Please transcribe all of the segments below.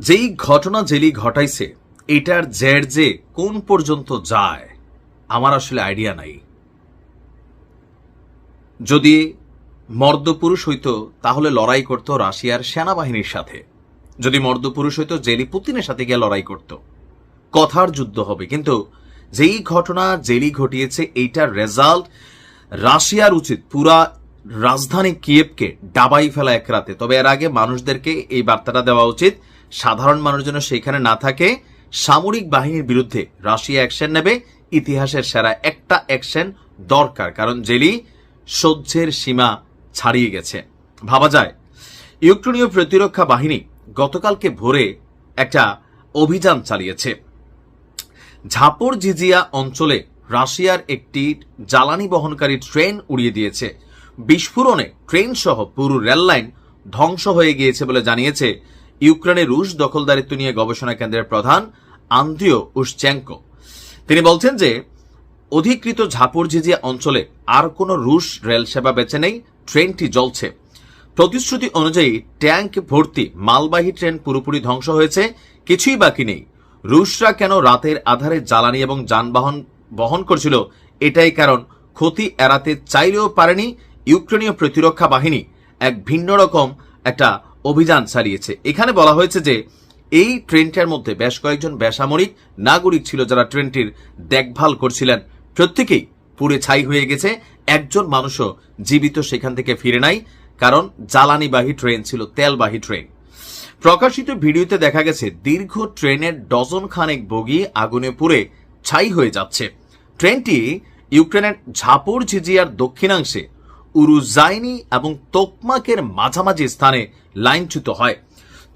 যেই ঘটনা জেলি ঘটাইছে, এটার জের যে কোন পর্যন্ত যায়, আমার আসলে আইডিয়া নাই। যদি মর্দপুরুষ হইতো, তাহলে লড়াই করত রাশিয়ার সেনাবাহিনীর সাথে। যদি মর্দপুরুষ হইতো, জেলি পুতিনের সাথে গিয়ে লড়াই করত। কথার যুদ্ধ হবে, কিন্তু যেই ঘটনা জেলি ঘটিয়েছে, এইটার রেজাল্ট রাশিয়ার উচিত। পুরা রাজধানী কিয়েভকে ডাবাই ফেলা এক রাতে। তবে এর আগে মানুষদেরকে এই বার্তাটা দেওয়া উচিত সাধারণ মানুষ যেন সেখানে না থাকে, সামরিক বাহিনীর বিরুদ্ধে রাশিয়া অ্যাকশন নেবে, ইতিহাসের সেরা একটা অ্যাকশন দরকার, কারণ জেলি সহ্যের সীমা ছাড়িয়ে গেছে। ভাবা যায়, ইউক্রেনীয় প্রতিরক্ষা বাহিনী গতকালকে ভোরে একটা অভিযান চালিয়েছে। ঝাপর জিজিয়া অঞ্চলে রাশিয়ার একটি জ্বালানি বহনকারী ট্রেন উড়িয়ে দিয়েছে। বিস্ফোরণে ট্রেন সহ পুরো রেললাইন ধ্বংস হয়ে গিয়েছে বলে জানিয়েছে ইউক্রেনের রুশ দখলদারিত্ব নিয়ে গবেষণা কেন্দ্রের প্রধান আন্দ্রিও উশচেঙ্কো তিনি বলছেন যে, অধিকৃত ঝাপর জিজিয়া অঞ্চলে আর কোনো রুশ রেল সেবা বেঁচে নেই, ট্রেনটি জ্বলছে। প্রতিশ্রুতি অনুযায়ী ট্যাঙ্ক ভর্তি মালবাহী ট্রেন পুরোপুরি ধ্বংস হয়েছে, কিছুই বাকি নেই। রুশরা কেন রাতের আধারে জ্বালানি এবং যানবাহন বহন করছিল, এটাই কারণ ক্ষতি এড়াতে চাইলেও পারেনি ইউক্রেনীয় প্রতিরক্ষা বাহিনী। এক ভিন্ন রকম একটা অভিযান চালিয়েছে। এখানে বলা হয়েছে যে, এই ট্রেনটার মধ্যে বেশ কয়েকজন বেসামরিক নাগরিক ছিল যারা ট্রেনটির দেখভাল করছিলেন। প্রত্যেকেই পুড়ে ছাই হয়ে গেছে। একজন মানুষও জীবিত সেখান থেকে ফিরে নাই, কারণ জ্বালানিবাহী ট্রেন ছিল, তেলবাহী ট্রেন। প্রকাশিত ভিডিওতে দেখা গেছে, দীর্ঘ ট্রেনের ডজন খানেক বগি আগুনে পুড়ে ছাই হয়ে যাচ্ছে। ট্রেনটি ইউক্রেনের ঝাপর ঝিজিয়ার দক্ষিণাংশে উরুজাইনি এবং তোকমাকের মাঝামাঝি স্থানে লাইনচ্যুত হয়।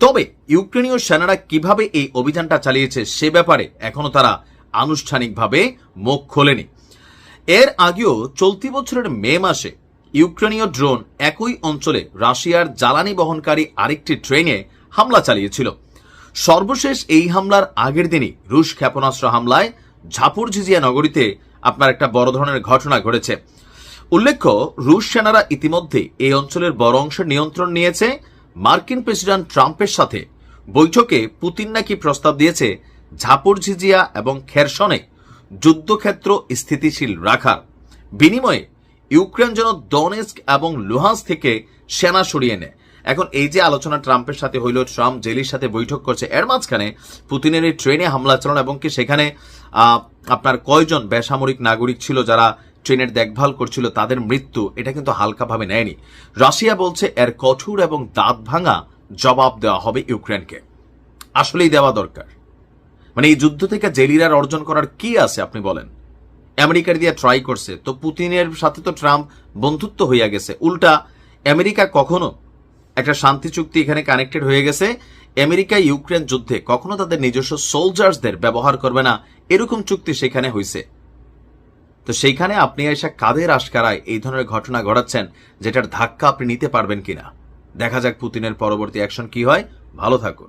তবে ইউক্রেনীয় সেনারা কীভাবে এই অভিযানটা চালিয়েছে সে ব্যাপারে এখনও তারা আনুষ্ঠানিকভাবে মুখ খোলেনি। এর আগেও চলতি বছরের মে মাসে ইউক্রেনীয় ড্রোন একই অঞ্চলে রাশিয়ার জ্বালানি বহনকারী আরেকটি ট্রেনে হামলা চালিয়েছিল। সর্বশেষ এই হামলার আগের দিনই রুশ ক্ষেপণাস্ত্র হামলায় ঝাপুরঝিজিয়া নগরীতে আপনার একটা বড় ধরনের ঘটনা ঘটেছে। উল্লেখ্য, রুশ সেনারা ইতিমধ্যে এই অঞ্চলের বড় অংশের নিয়ন্ত্রণ নিয়েছে। মার্কিন প্রেসিডেন্ট ট্রাম্পের সাথে বৈঠকে পুতিন নাকি প্রস্তাব দিয়েছে ঝাপরঝিজিয়া এবং খেরসনে যুদ্ধক্ষেত্র স্থিতিশীল রাখার। বিনিময়ে ইউক্রেন যেন ডনেস্ক এবং লুহান্স থেকে সেনা সরিয়ে নেয়। এখন এই যে আলোচনা ট্রাম্পের সাথে হইল, ট্রাম্প জেলির সাথে বৈঠক করছে, এর মাঝখানে পুতিনের এই ট্রেনে হামলা চালানো এবং কি সেখানে আপনার কয়জন বেসামরিক নাগরিক ছিল যারা ট্রেনের দেখভাল করছিল তাদের মৃত্যু, এটা কিন্তু হালকাভাবে নেয়নি। রাশিয়া বলছে এর কঠোর এবং দাঁত ভাঙা জবাব দেওয়া হবে ইউক্রেনকে। আসলেই দেওয়া দরকার। মানে এই যুদ্ধ থেকে জেলিরার অর্জন করার কি আছে, আপনি বলেন? আমেরিকার দিয়ে ট্রাই করছে, তো পুতিনের সাথে তো ট্রাম্প বন্ধুত্ব হইয়া গেছে। উল্টা, আমেরিকা কখনো একটা শান্তি চুক্তি এখানে কানেক্টেড হয়ে গেছে, আমেরিকা ইউক্রেন যুদ্ধে কখনো তাদের নিজস্ব সোলজার্সদের ব্যবহার করবে না, এরকম চুক্তি সেখানে হয়েছে তো সেইখানে আপনি এসে কাদের আশকারায় এই ধরনের ঘটনা ঘটাচ্ছেন, যেটার ধাক্কা আপনি নিতে পারবেন কিনা? দেখা যাক পুতিনের পরবর্তী অ্যাকশন কি হয়। ভালো থাকুন।